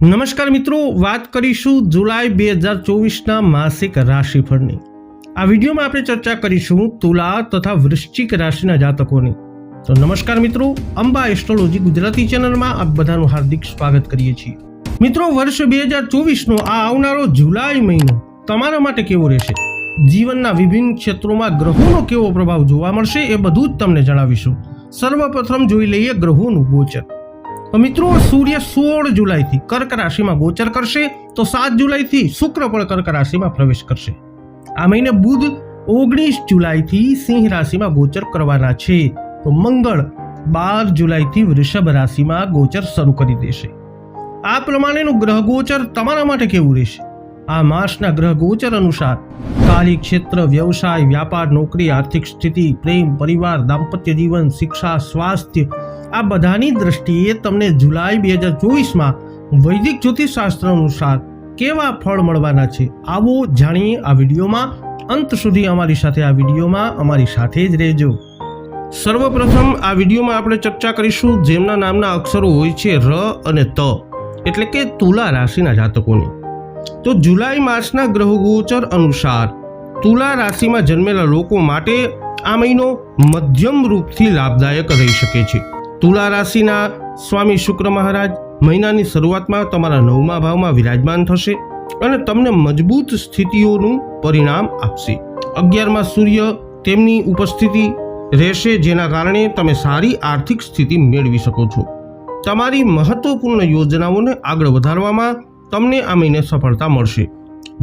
નમસ્કાર મિત્રો, વાત કરીશું જુલાઈ બે હજાર ચોવીસના માસિક રાશિફળની. આ વિડીયોમાં આપણે ચર્ચા કરીશું તુલા તથા વૃશ્ચિક રાશિના જાતકોની. તો નમસ્કાર મિત્રો, અંબા એસ્ટ્રોલોજી ગુજરાતી ચેનલમાં આપ બધાનું હાર્દિક સ્વાગત કરીએ છીએ. મિત્રો, વર્ષ બે હજાર ચોવીસનો આ આવનારો જુલાઈ મહિનો તમારા માટે કેવો રહેશે? જીવનના વિભિન્ન ક્ષેત્રોમાં ગ્રહોનો કેવો પ્રભાવ જોવા મળશે એ બધું જ તમને જણાવીશું. સર્વપ્રથમ જોઈ લઈએ ગ્રહોનું ગોચર. મિત્રો, સૂર્ય સોળ જુલાઈથી કર્ક રાશિમાં ગોચર કરશે, તો સાત જુલાઈથી શુક્ર પણ કર્ક રાશિમાં પ્રવેશ કરશે. આ મહિને બુધ ઓગણીસ જુલાઈથી સિંહ રાશિમાં ગોચર કરવાના છે. તો મંગળ બાર જુલાઈથી વૃષભ રાશિમાં ગોચર શરૂ કરી દેશે. આ પ્રમાણેનું ગ્રહ ગોચર તમારા માટે કેવું રહેશે? આ માસના ગ્રહ ગોચર અનુસાર કાર્ય ક્ષેત્ર વ્યવસાય, વ્યાપાર, નોકરી, આર્થિક સ્થિતિ, પ્રેમ, પરિવાર, દાંપત્ય જીવન, શિક્ષા, સ્વાસ્થ્ય આ બધાની દ્રષ્ટિએ તમને જુલાઈ બે હજાર ચોવીસમાં વૈદિક જ્યોતિષશાસ્ત્ર અનુસાર કેવા ફળ મળવાના છે આવો જાણીએ આ વિડીયોમાં. અંત સુધી અમારી સાથે આ વિડીયોમાં અમારી સાથે જ રહેજો. સર્વપ્રથમ આ વિડીયોમાં આપણે ચર્ચા કરીશું જેમના નામના અક્ષરો હોય છે ર અને ત, એટલે કે તુલા રાશિના જાતકોની. તો જુલાઈ માસના ગ્રહ ગોચર અનુસાર તુલા રાશિમાં જન્મેલા લોકો માટે આ મહિનો મધ્યમ રૂપથી લાભદાયક રહી શકે છે. તુલા રાશિના સ્વામી શુક્ર મહારાજ મહિનાની શરૂઆતમાં તમારા નવમા ભાવમાં વિરાજમાન થશે અને તમને મજબૂત સ્થિતિઓનું પરિણામ આપશે. અગિયારમાં સૂર્ય તેમની ઉપસ્થિતિ રહેશે, જેના કારણે તમે સારી આર્થિક સ્થિતિ મેળવી શકો છો. તમારી મહત્વપૂર્ણ યોજનાઓને આગળ વધારવામાં તમને આ મહિને સફળતા મળશે.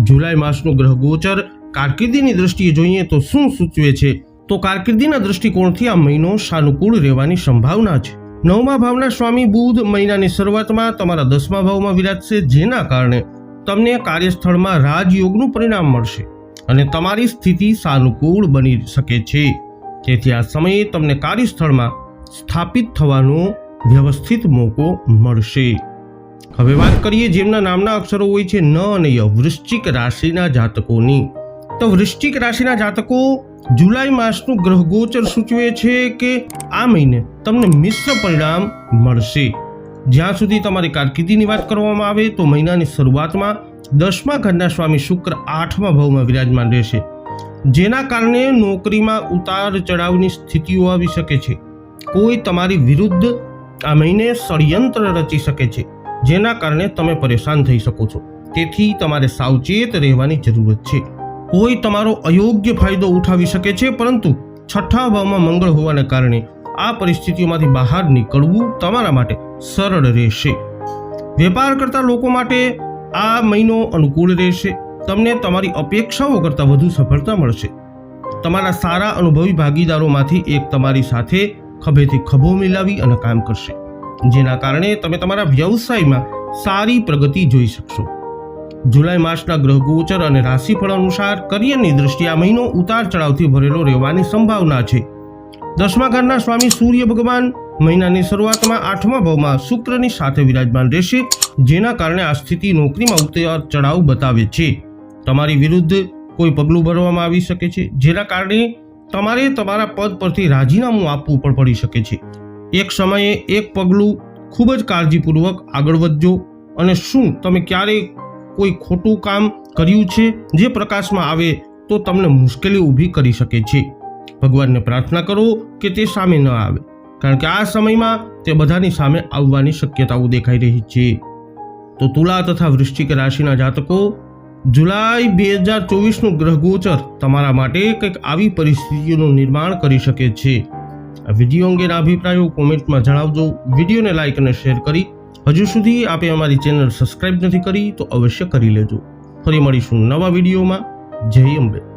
જુલાઈ માસનું ગ્રહ ગોચર કારકિર્દીની દ્રષ્ટિએ જોઈએ તો શું સૂચવે છે? તો કારકિર્દીના દૃષ્ટિકોણથી આ મહિનો સાનુકૂળ રહેવાની સંભાવના છે. નવમા ભાવના સ્વામી બુધ મહિનાની શરૂઆતમાં તમારા દસમા ભાવમાં વિરાજશે જેના કારણે તમને કાર્યસ્થળમાં રાજયોગનું પરિણામ મળશે અને તમારી સ્થિતિ સાનુકૂળ બની શકે છે. તેથી આ સમયે તમને કાર્યસ્થળમાં સ્થાપિત થવાનો વ્યવસ્થિત મોકો મળશે. હવે વાત કરીએ જેમના નામના અક્ષરો હોય છે, ન અને ય. વૃશ્ચિક રાશિના જાતકોની. તો વૃશ્ચિક રાશિના જાતકો જુલાઈ માસનું ગ્રહ ગોચર સૂચવે છે કે આ મહિને તમને મિશ્ર પરિણામ મળશે. જ્યાં સુધી તમારી કારકિર્દીની વાત કરવામાં આવે તો મહિનાની શરૂઆતમાં દસમા ઘરના સ્વામી શુક્ર આઠમા ભાવમાં વિરાજમાન રહેશે, જેના કારણે નોકરીમાં ઉતાર ચઢાવની સ્થિતિઓ આવી શકે છે. કોઈ તમારી વિરુદ્ધ આ મહિને ષડયંત્ર રચી શકે છે, જેના કારણે તમે પરેશાન થઈ શકો છો. તેથી તમારે સાવચેત રહેવાની જરૂરત છે. કોઈ તમારો અયોગ્ય ફાયદો ઉઠાવી શકે છે, પરંતુ છઠ્ઠા ભાવમાં મંગળ હોવાને કારણે આ પરિસ્થિતિઓમાંથી બહાર નીકળવું તમારા માટે સરળ રહેશે. વેપાર કરતા લોકો માટે આ મહિનો અનુકૂળ રહેશે. તમને તમારી અપેક્ષાઓ કરતાં વધુ સફળતા મળશે. તમારા સારા અનુભવી ભાગીદારોમાંથી એક તમારી સાથે ખભેથી ખભો મિલાવી અને કામ કરશે. જેના કારણે તમે તમારા વ્યવસાયમાં સારી પ્રગતિ જોઈ શકશો. જુલાઈ માસના ગ્રહ ગોચર અને રાશિફળ અનુસાર કરિયરની દ્રષ્ટિએ આ મહિનો ઉતાર ચઢાવથી ભરેલો રહેવાની સંભાવના છે. દસમા ઘરના સ્વામી સૂર્ય ભગવાન મહિનાની શરૂઆતમાં આઠમા ભાવમાં શુક્રની સાથે વિરાજમાન રહેશે, જેના કારણે આ સ્થિતિ નોકરીમાં ઉતાર ચઢાવ બતાવે છે. તમારી વિરુદ્ધ કોઈ પગલું ભરવામાં આવી શકે છે, જેના કારણે તમારે તમારા પદ પરથી રાજીનામું આપવું પણ પડી શકે છે. એક સમયે એક પગલું ખૂબ જ કાળજીપૂર્વક આગળ વધજો અને શું તમે ક્યારેય કોઈ ખોટું કામ કર્યું છે જે પ્રકાશમાં આવે તો તમને મુશ્કેલી ઊભી કરી શકે છે. ભગવાનને પ્રાર્થના કરો કે તે સામે ન આવે, કારણ કે આ સમયમાં તે બધાની સામે આવવાની શક્યતાઓ દેખાઈ રહી છે. તો તુલા તથા વૃશ્ચિક રાશિના જાતકો, જુલાઈ બે હજાર ચોવીસનું ગ્રહ ગોચર તમારા માટે કંઈક આવી પરિસ્થિતિઓનું નિર્માણ કરી શકે છે. આ વીડિયો અંગેના અભિપ્રાયો કોમેન્ટમાં જણાવજો. વિડીયોને લાઇક અને શેર કરી હજુ સુધી આપે અમારી ચેનલ સબસ્ક્રાઇબ નથી કરી તો અવશ્ય કરી લેજો. ફરી મળીશું નવા વિડીયોમાં. જય અંબે.